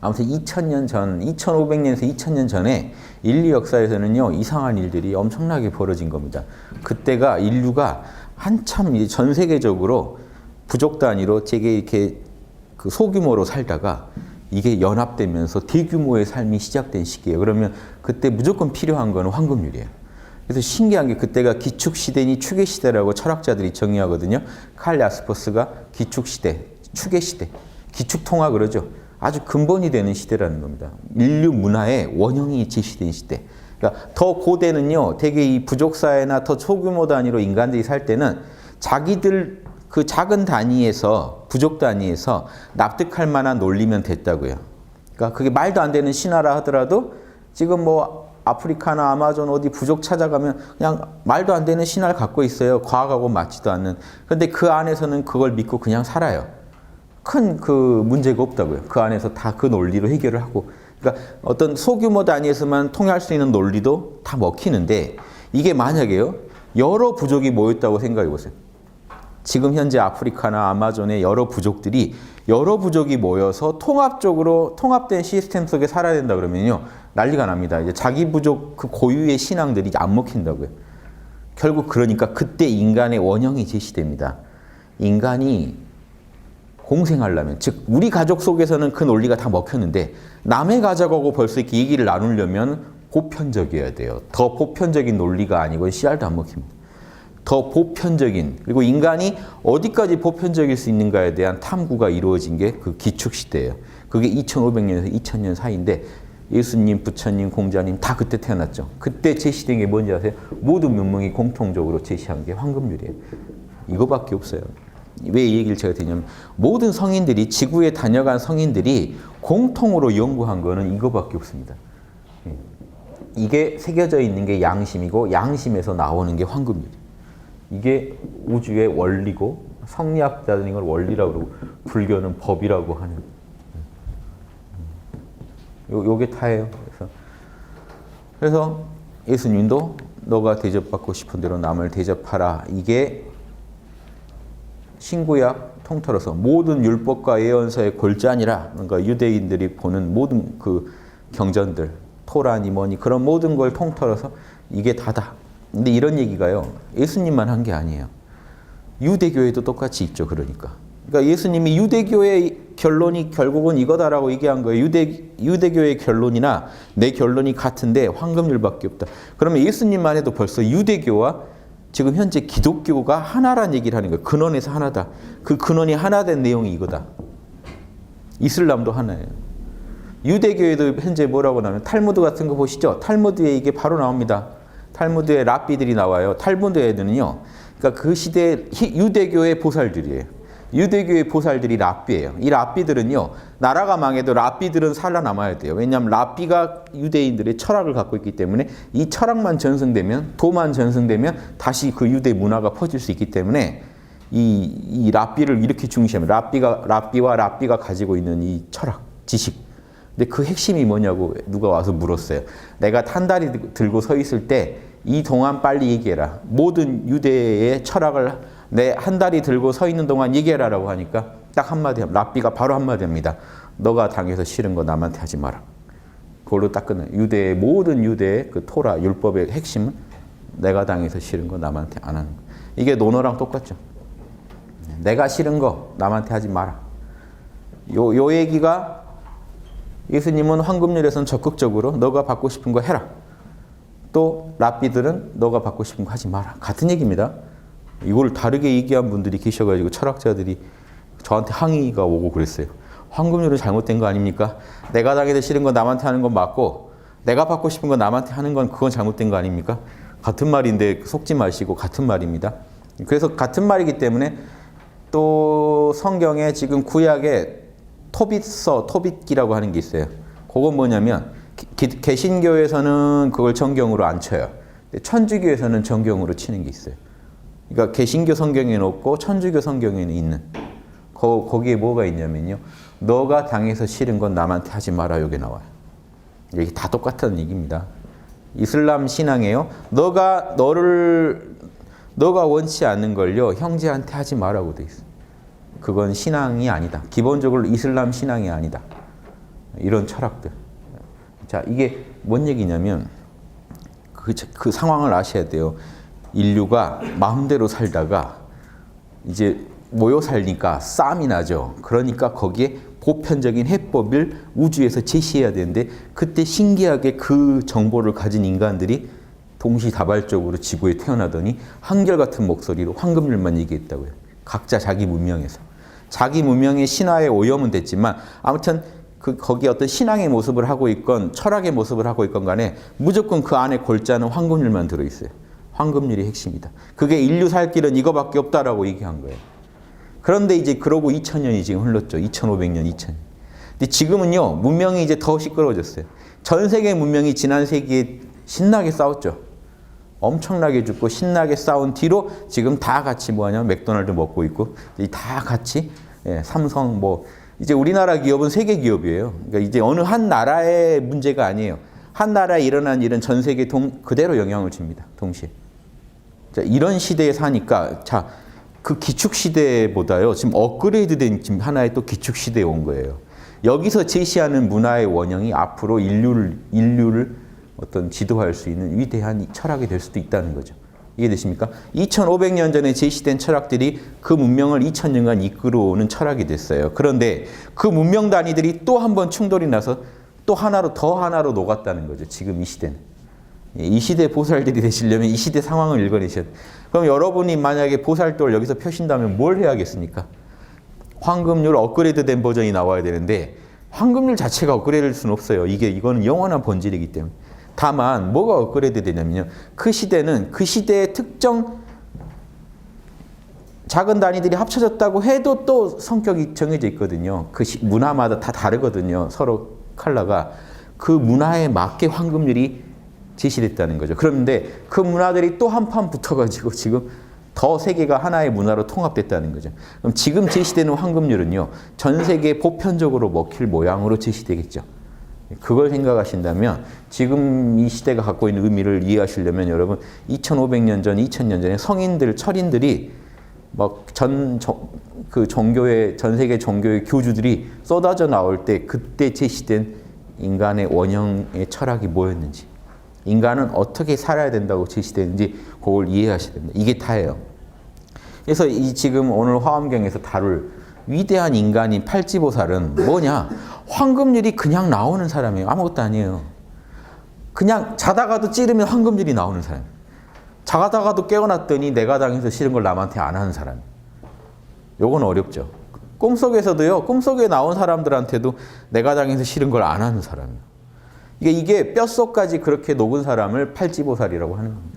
아무튼 2000년 전, 2500년에서 2000년 전에 인류 역사에서는요 이상한 일들이 엄청나게 벌어진 겁니다. 그때가 인류가 한참 전 세계적으로 부족 단위로 되게 이렇게 그 소규모로 살다가 이게 연합되면서 대규모의 삶이 시작된 시기예요. 그러면 그때 무조건 필요한 거는 황금률이에요. 그래서 신기한 게 그때가 기축 시대니 추계 시대라고 철학자들이 정의하거든요. 칼 야스퍼스가 기축 시대, 추계 시대, 기축 통화 그러죠. 아주 근본이 되는 시대라는 겁니다. 인류 문화의 원형이 제시된 시대. 그러니까 더 고대는요, 되게 이 부족 사회나 더 소규모 단위로 인간들이 살 때는 자기들 그 작은 단위에서 부족 단위에서 납득할 만한 논리면 됐다고요. 그러니까 그게 말도 안 되는 신화라 하더라도 지금 뭐 아프리카나 아마존 어디 부족 찾아가면 그냥 말도 안 되는 신화를 갖고 있어요. 과학하고 맞지도 않는. 근데 그 안에서는 그걸 믿고 그냥 살아요. 큰 그 문제가 없다고요. 그 안에서 다 그 논리로 해결을 하고. 그러니까 어떤 소규모 단위에서만 통할 수 있는 논리도 다 먹히는데 이게 만약에요. 여러 부족이 모였다고 생각해 보세요. 지금 현재 아프리카나 아마존의 여러 부족들이 여러 부족이 모여서 통합적으로 통합된 시스템 속에 살아야 된다 그러면요 난리가 납니다. 이제 자기 부족 그 고유의 신앙들이 안 먹힌다고요. 결국 그러니까 그때 인간의 원형이 제시됩니다. 인간이 공생하려면 즉 우리 가족 속에서는 그 논리가 다 먹혔는데 남의 가족하고 벌써 이렇게 얘기를 나누려면 보편적이어야 돼요. 더 보편적인 논리가 아니고 씨알도 안 먹힙니다. 더 보편적인 그리고 인간이 어디까지 보편적일 수 있는가에 대한 탐구가 이루어진 게 그 기축 시대예요. 그게 2,500년에서 2,000년 사이인데 예수님, 부처님, 공자님 다 그때 태어났죠. 그때 제시된 게 뭔지 아세요? 모든 문명이 공통적으로 제시한 게 황금률이에요. 이거밖에 없어요. 왜 이 얘기를 제가 드냐면 모든 성인들이 지구에 다녀간 성인들이 공통으로 연구한 거는 이거밖에 없습니다. 예. 이게 새겨져 있는 게 양심이고 양심에서 나오는 게 황금률이에요. 이게 우주의 원리고 성리학자들이 이걸 원리라고 그러고 불교는 법이라고 하는 요, 요게 다예요. 그래서 그래서 예수님도 너가 대접받고 싶은 대로 남을 대접하라. 이게 신구약 통틀어서 모든 율법과 예언서의 골자니라. 그러니까 유대인들이 보는 모든 그 경전들, 토라니 뭐니 그런 모든 걸 통틀어서 이게 다다. 근데 이런 얘기가요. 예수님만 한 게 아니에요. 유대교에도 똑같이 있죠. 그러니까. 그러니까 예수님이 유대교의 결론이 결국은 이거다라고 얘기한 거예요. 유대, 유대교의 결론이나 내 결론이 같은데 황금률밖에 없다. 그러면 예수님만 해도 벌써 유대교와 지금 현재 기독교가 하나란 얘기를 하는 거예요. 근원에서 하나다. 그 근원이 하나 된 내용이 이거다. 이슬람도 하나예요. 유대교에도 현재 뭐라고 나오면 탈무드 같은 거 보시죠. 탈무드에 이게 바로 나옵니다. 탈무드에 랍비들이 나와요. 탈무드에는요. 그러니까 그 시대 유대교의 보살들이에요. 유대교의 보살들이 랍비예요. 이 랍비들은요. 나라가 망해도 랍비들은 살아남아야 돼요. 왜냐하면 랍비가 유대인들의 철학을 갖고 있기 때문에 이 철학만 전승되면 도만 전승되면 다시 그 유대 문화가 퍼질 수 있기 때문에 이, 이 랍비를 이렇게 중시하면 랍비가 랍비와 랍비가 가지고 있는 이 철학 지식 근데 그 핵심이 뭐냐고 누가 와서 물었어요. 내가 탄다리 들고 서 있을 때 이 동안 빨리 얘기해라. 모든 유대의 철학을 내 한 다리 들고 서 있는 동안 얘기해라라고 하니까 딱 한마디 합니다. 랍비가 바로 한마디 합니다. 너가 당해서 싫은 거 남한테 하지 마라. 그걸로 딱 끝나요. 유대의 모든 유대의 그 토라 율법의 핵심은 내가 당해서 싫은 거 남한테 안 하는 거. 이게 논어랑 똑같죠. 내가 싫은 거 남한테 하지 마라. 요, 요 얘기가 예수님은 황금률에서는 적극적으로 너가 받고 싶은 거 해라. 또 랍비들은 너가 받고 싶은 거 하지 마라. 같은 얘기입니다. 이걸 다르게 얘기한 분들이 계셔가지고 철학자들이 저한테 항의가 오고 그랬어요. 황금률은 잘못된 거 아닙니까? 내가 당해도 싫은 건 남한테 하는 건 맞고 내가 받고 싶은 건 남한테 하는 건 그건 잘못된 거 아닙니까? 같은 말인데 속지 마시고 같은 말입니다. 그래서 같은 말이기 때문에 또 성경에 지금 구약에 토빗서, 토빗기라고 하는 게 있어요. 그건 뭐냐면 기, 개신교에서는 그걸 정경으로 안 쳐요. 천주교에서는 정경으로 치는 게 있어요. 그러니까 개신교 성경에는 없고 천주교 성경에는 있는. 거, 거기에 뭐가 있냐면요. 너가 당해서 싫은 건 남한테 하지 마라 여기 나와요. 이게 다 똑같은 얘기입니다. 이슬람 신앙에요. 너가 너를 너가 원치 않는 걸요 형제한테 하지 말라고 돼 있어. 그건 신앙이 아니다. 기본적으로 이슬람 신앙이 아니다. 이런 철학들. 자, 이게 뭔 얘기냐면 그, 그 상황을 아셔야 돼요. 인류가 마음대로 살다가 이제 모여 살니까 싸움이 나죠. 그러니까 거기에 보편적인 해법을 우주에서 제시해야 되는데 그때 신기하게 그 정보를 가진 인간들이 동시다발적으로 지구에 태어나더니 한결같은 목소리로 황금률만 얘기했다고요. 각자 자기 문명에서. 자기 문명의 신화의 오염은 됐지만 아무튼 그 거기 어떤 신앙의 모습을 하고 있건 철학의 모습을 하고 있건 간에 무조건 그 안에 골자는 황금률만 들어 있어요. 황금률이 핵심이다. 그게 인류 살 길은 이거밖에 없다라고 얘기한 거예요. 그런데 이제 그러고 2000년이 지금 흘렀죠. 2500년, 2000년. 근데 지금은요, 문명이 이제 더 시끄러워졌어요. 전 세계 문명이 지난 세기에 신나게 싸웠죠. 엄청나게 죽고 신나게 싸운 뒤로 지금 다 같이 뭐하냐면 맥도날드 먹고 있고 이다 같이 예, 삼성 뭐 이제 우리나라 기업은 세계 기업이에요. 그러니까 이제 어느 한 나라의 문제가 아니에요. 한 나라에 일어난 일은 전 세계 동 그대로 영향을 줍니다. 동시에. 자, 이런 시대에 사니까 자, 그 기축 시대보다요. 지금 업그레이드된 지금 하나의 또 기축 시대에 온 거예요. 여기서 제시하는 문화의 원형이 앞으로 인류를 인류를 어떤 지도할 수 있는 위대한 철학이 될 수도 있다는 거죠. 이해되십니까? 2500년 전에 제시된 철학들이 그 문명을 2000년간 이끌어오는 철학이 됐어요. 그런데 그 문명 단위들이 또 한 번 충돌이 나서 또 하나로 더 하나로 녹았다는 거죠. 지금 이 시대는. 예, 이 시대 보살들이 되시려면 이 시대 상황을 읽어내셔야 돼요. 그럼 여러분이 만약에 보살도를 여기서 펴신다면 뭘 해야겠습니까? 황금률 업그레이드된 버전이 나와야 되는데 황금률 자체가 업그레이드될 수는 없어요. 이게 이거는 영원한 본질이기 때문에. 다만 뭐가 업그레이드 되냐면요. 그 시대는 그 시대의 특정 작은 단위들이 합쳐졌다고 해도 또 성격이 정해져 있거든요. 그 시- 문화마다 다 다르거든요. 서로 컬러가 그 문화에 맞게 황금률이 제시됐다는 거죠. 그런데 그 문화들이 또 한판 붙어가지고 지금 더 세계가 하나의 문화로 통합됐다는 거죠. 그럼 지금 제시되는 황금률은요, 전 세계 보편적으로 먹힐 모양으로 제시되겠죠. 그걸 생각하신다면 지금 이 시대가 갖고 있는 의미를 이해하시려면 여러분 2500년 전, 2000년 전에 성인들, 철인들이 막 전 그 종교의 전 세계 종교의 교주들이 쏟아져 나올 때 그때 제시된 인간의 원형의 철학이 뭐였는지 인간은 어떻게 살아야 된다고 제시되는지 그걸 이해하셔야 됩니다. 이게 다예요. 그래서 이 지금 오늘 화엄경에서 다룰 위대한 인간인 팔지보살은 뭐냐? 황금률이 그냥 나오는 사람이에요. 아무것도 아니에요. 그냥 자다가도 찌르면 황금률이 나오는 사람. 자다가도 깨어났더니 내가 당해서 싫은 걸 남한테 안 하는 사람. 요건 어렵죠. 꿈속에서도요. 꿈속에 나온 사람들한테도 내가 당해서 싫은 걸 안 하는 사람이에요. 이게 이게 뼛속까지 그렇게 녹은 사람을 팔지보살이라고 하는 겁니다.